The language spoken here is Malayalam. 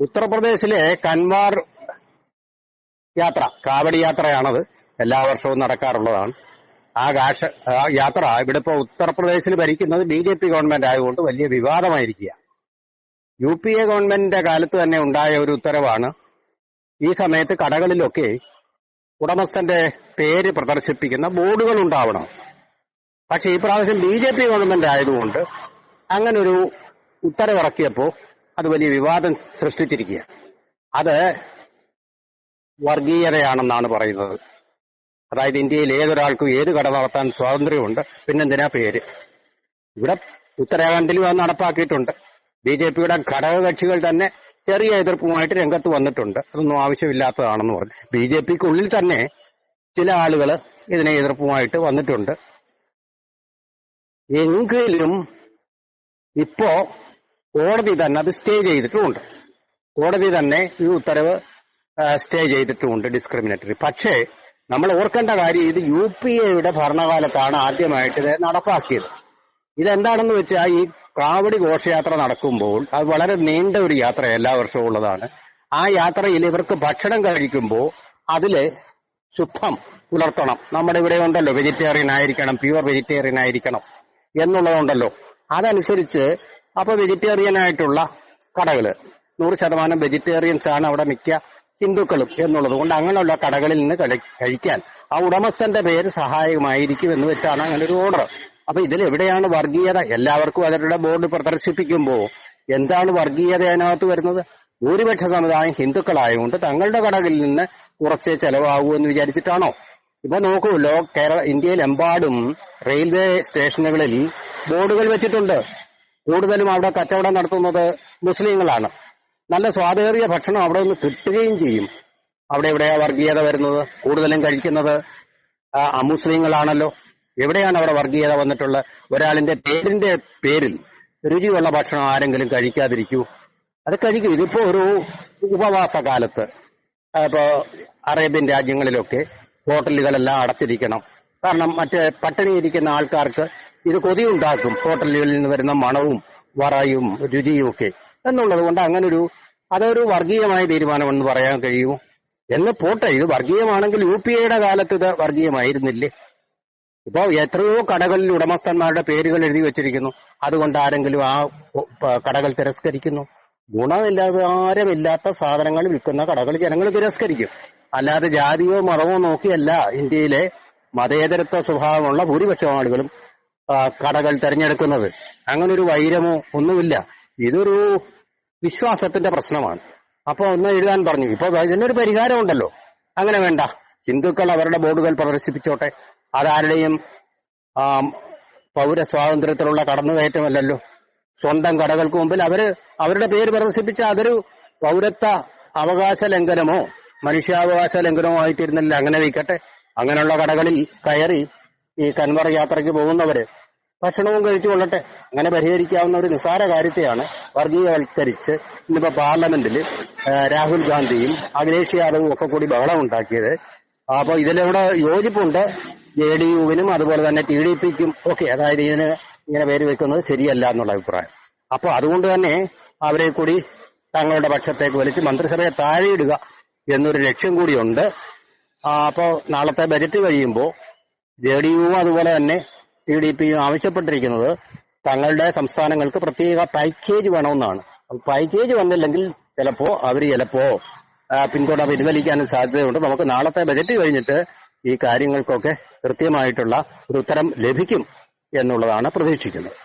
ഉത്തർപ്രദേശിലെ കൻവാർ യാത്ര കാവടി യാത്രയാണത്. എല്ലാ വർഷവും നടക്കാറുള്ളതാണ്. ആ കാഷ യാത്ര ഇവിടെ ഇപ്പോ ഉത്തർപ്രദേശിൽ ഭരിക്കുന്നത് ബി ജെ പി ഗവൺമെന്റ് ആയതുകൊണ്ട് വലിയ വിവാദമായിരിക്കുക. യു പി എ ഗവൺമെന്റിന്റെ കാലത്ത് തന്നെ ഉണ്ടായ ഒരു ഉത്തരവാണ്. ഈ സമയത്ത് കടകളിലൊക്കെ ഉടമസ്ഥന്റെ പേര് പ്രദർശിപ്പിക്കുന്ന ബോർഡുകൾ ഉണ്ടാവണം. പക്ഷെ ഈ പ്രാവശ്യം ബി ജെ പി ഗവൺമെന്റ് ആയതുകൊണ്ട് അങ്ങനൊരു ഉത്തരവിറക്കിയപ്പോ അത് വലിയ വിവാദം സൃഷ്ടിച്ചിരിക്കുക. അത് വർഗീയതയാണെന്നാണ് പറയുന്നത്. അതായത് ഇന്ത്യയിൽ ഏതൊരാൾക്കും ഏത് കട നടത്താൻ സ്വാതന്ത്ര്യമുണ്ട് പിന്നെന്തിനാ പേര്? ഇവിടെ ഉത്തരാഖണ്ഡിലും അത് നടപ്പാക്കിയിട്ടുണ്ട്. ബി ജെ പിയുടെ ഘടകകക്ഷികൾ തന്നെ ചെറിയ എതിർപ്പുമായിട്ട് രംഗത്ത് വന്നിട്ടുണ്ട്. അതൊന്നും ആവശ്യമില്ലാത്തതാണെന്ന് പറഞ്ഞു. ബി ജെ പിക്കുള്ളിൽ തന്നെ ചില ആളുകൾ ഇതിനെ എതിർപ്പുമായിട്ട് വന്നിട്ടുണ്ട്. എങ്കിലും ഇപ്പോ കോടതി തന്നെ അത് സ്റ്റേ ചെയ്തിട്ടുമുണ്ട്. കോടതി തന്നെ ഈ ഉത്തരവ് സ്റ്റേ ചെയ്തിട്ടുമുണ്ട് ഡിസ്ക്രിമിനേറ്ററി. പക്ഷേ നമ്മൾ ഓർക്കേണ്ട കാര്യം ഇത് യു പി എയുടെ ഭരണകാലത്താണ് ആദ്യമായിട്ട് ഇത് നടപ്പാക്കിയത്. ഇതെന്താണെന്ന് വെച്ചാൽ ഈ കാവടി ഘോഷയാത്ര നടക്കുമ്പോൾ അത് വളരെ നീണ്ട ഒരു യാത്ര എല്ലാ വർഷവും ഉള്ളതാണ്. ആ യാത്രയിൽ ഇവർക്ക് ഭക്ഷണം കഴിക്കുമ്പോൾ അതിൽ ശുദ്ധം പുലർത്തണം. നമ്മുടെ ഇവിടെ ഉണ്ടല്ലോ വെജിറ്റേറിയൻ ആയിരിക്കണം പ്യുവർ വെജിറ്റേറിയൻ ആയിരിക്കണം എന്നുള്ളതുണ്ടല്ലോ. അതനുസരിച്ച് അപ്പൊ വെജിറ്റേറിയൻ ആയിട്ടുള്ള കടകൾ. നൂറ് ശതമാനം വെജിറ്റേറിയൻസ് ആണ് അവിടെ മിക്ക ഹിന്ദുക്കളും എന്നുള്ളത് കൊണ്ട് അങ്ങനെയുള്ള കടകളിൽ നിന്ന് കഴി- കഴിക്കാൻ. ആ ഉടമസ്ഥന്റെ പേര് സഹായകമായിരിക്കും എന്ന് വെച്ചാണ് അങ്ങനെ ഒരു ഓർഡർ അപ്പൊ ഇതിൽ എവിടെയാണ് വർഗീയത? എല്ലാവർക്കും അവരുടെ ബോർഡ് പ്രദർശിപ്പിക്കുമ്പോൾ എന്താണ് വർഗീയത അതിനകത്ത് വരുന്നത്? ഭൂരിപക്ഷ സമുദായം ഹിന്ദുക്കളായതുകൊണ്ട് തങ്ങളുടെ കടകളിൽ നിന്ന് കുറച്ച് ചെലവാകൂ എന്ന് വിചാരിച്ചിട്ടാണോ? ഇപ്പൊ നോക്കുമല്ലോ കേരള ഇന്ത്യയിലെമ്പാടും റെയിൽവേ സ്റ്റേഷനുകളിൽ ബോർഡുകൾ വെച്ചിട്ടുണ്ട്. കൂടുതലും അവിടെ കച്ചവടം നടത്തുന്നത് മുസ്ലിങ്ങളാണ്. നല്ല സ്വാദേറിയ ഭക്ഷണം അവിടെ നിന്ന് കിട്ടുകയും ചെയ്യും. അവിടെ എവിടെയാ വർഗീയത വരുന്നത് കൂടുതലും കഴിക്കുന്നത് അമുസ്ലിങ്ങളാണല്ലോ. എവിടെയാണ് അവിടെ വർഗീയത വന്നിട്ടുള്ള ഒരാളിന്റെ പേരിന്റെ പേരിൽ രുചിയുള്ള ഭക്ഷണം ആരെങ്കിലും കഴിക്കാതിരിക്കൂ. അത് കഴിക്കും. ഇതിപ്പോ ഒരു ഉപവാസ കാലത്ത് ഇപ്പോ അറേബ്യൻ രാജ്യങ്ങളിലൊക്കെ ഹോട്ടലുകളെല്ലാം അടച്ചിരിക്കണം. കാരണം മറ്റേ പട്ടിണിയിരിക്കുന്ന ആൾക്കാർക്ക് ഇത് കൊതിയുണ്ടാക്കും. ഹോട്ടലുകളിൽ നിന്ന് വരുന്ന മണവും വറയും രുചിയും ഒക്കെ. എന്നുള്ളത് കൊണ്ട് അങ്ങനെ ഒരു അതൊരു വർഗീയമായ തീരുമാനമെന്ന് പറയാൻ കഴിയുമോ എന്ന് പോട്ടെ ഇത് വർഗീയമാണെങ്കിൽ യു പി എയുടെ കാലത്ത് ഇത് വർഗീയമായിരുന്നില്ലേ? ഇപ്പൊ എത്രയോ കടകളിൽ ഉടമസ്ഥന്മാരുടെ പേരുകൾ എഴുതി വെച്ചിരിക്കുന്നു. അതുകൊണ്ട് ആരെങ്കിലും ആ കടകൾ തിരസ്കരിക്കുന്നു. ഗുണനിലവാരമില്ലാത്ത സാധനങ്ങൾ വിൽക്കുന്ന കടകൾ ജനങ്ങൾ തിരസ്കരിക്കും. അല്ലാതെ ജാതിയോ മതമോ നോക്കിയല്ല ഇന്ത്യയിലെ മതേതരത്വ സ്വഭാവമുള്ള ഭൂരിപക്ഷം ആളുകളും കടകൾ തിരഞ്ഞെടുക്കുന്നത്. അങ്ങനെ ഒരു വൈരമോ ഒന്നുമില്ല. ഇതൊരു വിശ്വാസത്തിന്റെ പ്രശ്നമാണ്. അപ്പൊ ഒന്ന് എഴുതാൻ പറഞ്ഞു. ഇപ്പൊ ഇതിനൊരു പരിഹാരമുണ്ടല്ലോ. അങ്ങനെ വേണ്ട. ഹിന്ദുക്കൾ അവരുടെ ബോർഡുകൾ പ്രദർശിപ്പിച്ചോട്ടെ. അതാരുടെയും പൗര സ്വാതന്ത്ര്യത്തിലുള്ള കടന്നുകയറ്റമല്ലല്ലോ. സ്വന്തം കടകൾക്ക് മുമ്പിൽ അവർ അവരുടെ പേര് പ്രദർശിപ്പിച്ച അതൊരു പൗരത്വ അവകാശ ലംഘനമോ മനുഷ്യാവകാശ ലംഘനമോ ആയിത്തീരുന്നില്ല അങ്ങനെ വയ്ക്കട്ടെ. അങ്ങനെയുള്ള കടകളിൽ കയറി ഈ കൻവർ യാത്രയ്ക്ക് പോകുന്നവര് ഭക്ഷണവും കഴിച്ചു കൊള്ളട്ടെ. അങ്ങനെ പരിഹരിക്കാവുന്ന ഒരു നിസ്സാര കാര്യത്തെയാണ് വർഗീയവൽക്കരിച്ച് ഇന്നിപ്പോ പാർലമെന്റിൽ രാഹുൽ ഗാന്ധിയും അഖിലേഷ് യാദവും ഒക്കെ കൂടി ബഹളം ഉണ്ടാക്കിയത്. അപ്പൊ ഇതിലൂടെ യോജിപ്പുണ്ട്. ജെ ഡി യുവിനും അതുപോലെ തന്നെ ടി ഡി പിക്കും ഒക്കെ അതായത് ഇതിന് ഇങ്ങനെ പേര് വെക്കുന്നത് ശരിയല്ല എന്നുള്ള അഭിപ്രായം. അപ്പൊ അതുകൊണ്ട് തന്നെ അവരെ കൂടി തങ്ങളുടെ പക്ഷത്തേക്ക് വലിച്ച് മന്ത്രിസഭയെ താഴെയിടുക എന്നൊരു ലക്ഷ്യം കൂടിയുണ്ട്. ആ, അപ്പോ നാളത്തെ ബജറ്റ് കഴിയുമ്പോൾ ജെ ഡി യുവും അതുപോലെ തന്നെ ടി ഡി പിയും ആവശ്യപ്പെട്ടിരിക്കുന്നത് തങ്ങളുടെ സംസ്ഥാനങ്ങൾക്ക് പ്രത്യേക പാക്കേജ് വേണമെന്നാണ്. പാക്കേജ് വന്നില്ലെങ്കിൽ ചിലപ്പോ അവർ ചിലപ്പോ പിന്തുണ പിൻവലിക്കാനും സാധ്യതയുണ്ട്. നമുക്ക് നാളത്തെ ബജറ്റ് കഴിഞ്ഞിട്ട് ഈ കാര്യങ്ങൾക്കൊക്കെ കൃത്യമായിട്ടുള്ള ഒരു ഉത്തരം ലഭിക്കും എന്നുള്ളതാണ് പ്രതീക്ഷിക്കുന്നത്.